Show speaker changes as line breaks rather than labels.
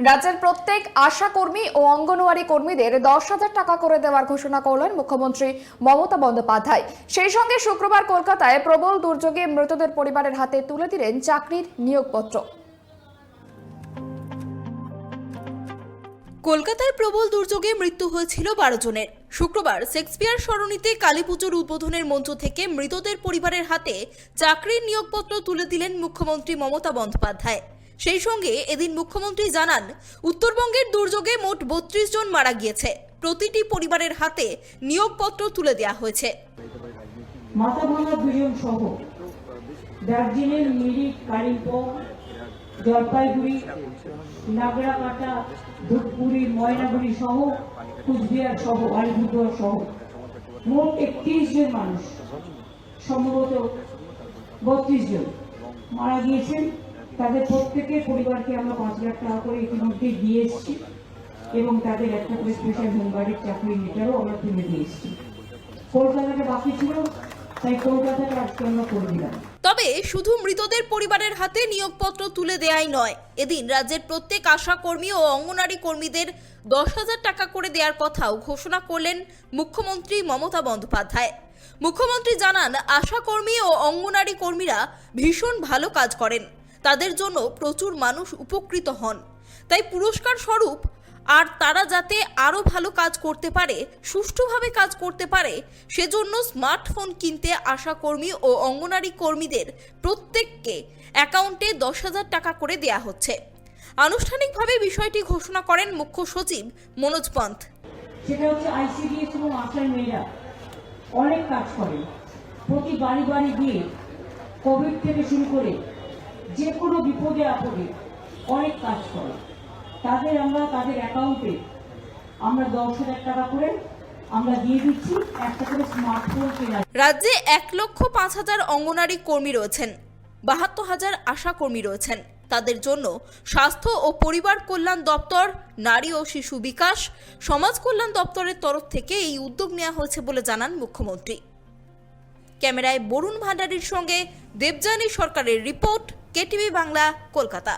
রাজ্যের প্রত্যেক আশা কর্মী ও অঙ্গনওয়াড়ি কর্মীদের দশ হাজার টাকা করে দেওয়ার ঘোষণা করলেন মুখ্যমন্ত্রী মমতা বন্দ্যোপাধ্যায়। সেই সঙ্গে শুক্রবার কলকাতায় প্রবল দুর্যোগে মৃতদের পরিবারের হাতে তুলে দিলেন চাকরির নিয়োগপত্র।
কলকাতায় প্রবল দুর্যোগে মৃত্যু হয়েছিল বারো জনের। শুক্রবার শেক্সপিয়ার সরণিতে কালী পুজোর উদ্বোধনের মঞ্চ থেকে মৃতদের পরিবারের হাতে চাকরির নিয়োগপত্র তুলে দিলেন মুখ্যমন্ত্রী মমতা বন্দ্যোপাধ্যায়। সেই সঙ্গে এদিন মুখ্যমন্ত্রী জানান, উত্তরবঙ্গের দুর্যোগে মোট বত্রিশ জন মারা গিয়েছে। প্রতিটি পরিবারের হাতে নিয়োগপত্র তুলে দেওয়া হয়েছে।
মাথা ভাঙা দুজন সহ দার্জিলিং, মিরিক, কালিম্পং, জলপাইগুড়ি, নাগরাকাটা, ধূপগুড়ি, ময়নাগুড়ি সহ কুচবিহার সহ আলিপুরদুয়ার সহ মোট একত্রিশ জন মানুষ, সম্ভবত বত্রিশ জন মারা গিয়েছেন। তাদের প্রত্যেকের পরিবারকে আমরা পাঁচ লাখ টাকা করে ইতিমধ্যে দিয়ে এসেছি এবং তাদের একটা করে স্পেশাল হোমগার্ডের চাকরি লেটারও আমরা তুলে দিয়ে এসেছি। কলকাতাটা বাকি ছিল, তাই কলকাতাটা আজকে আমরা করে দিলাম।
তবে শুধু মৃতদের পরিবারের হাতে নিয়োগপত্র তুলে দেয়াই নয়, এদিন রাজ্যের প্রত্যেক আশা কর্মী ও অঙ্গনারী কর্মীদের দশ হাজার টাকা করে দেওয়ার কথাও ঘোষণা করলেন মুখ্যমন্ত্রী মমতা বন্দ্যোপাধ্যায়। মুখ্যমন্ত্রী জানান আশা কর্মী ও অঙ্গনারী কর্মীরা ভীষণ ভালো কাজ করেন। তাদের জন্য প্রচুর মানুষ উপকৃত হন। তাই পুরস্কার স্বরূপ আর তারা যাতে আরও ভালো কাজ করতে পারে, সুষ্ঠুভাবে কাজ করতে পারে, সেজন্য স্মার্টফোন কিনতে আশা কর্মী ও অঙ্গনারী কর্মীদের প্রত্যেককে অ্যাকাউন্টে দশ হাজার টাকা করে দেয়া হচ্ছে। আনুষ্ঠানিকভাবে বিষয়টি ঘোষণা করেন মুখ্য সচিব মনোজ পন্থ।
সেটা হচ্ছে আইসিডিএস এবং আশার মেয়েরা অনেক কাজ করে। প্রতি বাড়ি বাড়ি গিয়ে কোভিড থেকে শুরু করে যে কোনো বিপদে আপদে অনেক কাজ করে। তাদের আমরা, তাদের অ্যাকাউন্টে আমরা দশ হাজার টাকা করে
রাজ্যে এক লক্ষ পাঁচ হাজার অঙ্গনারী কর্মী রয়েছেন, বাহাত্তর হাজার আশা কর্মী রয়েছেন। তাদের জন্য স্বাস্থ্য ও পরিবার কল্যাণ দপ্তর, নারী ও শিশু বিকাশ, সমাজ কল্যাণ দপ্তরের তরফ থেকে এই উদ্যোগ নেওয়া হয়েছে বলে জানান মুখ্যমন্ত্রী। ক্যামেরায় বরুণ ভান্ডারীর সঙ্গে দেবযানী সরকারের রিপোর্ট কেটিভি বাংলা কলকাতা।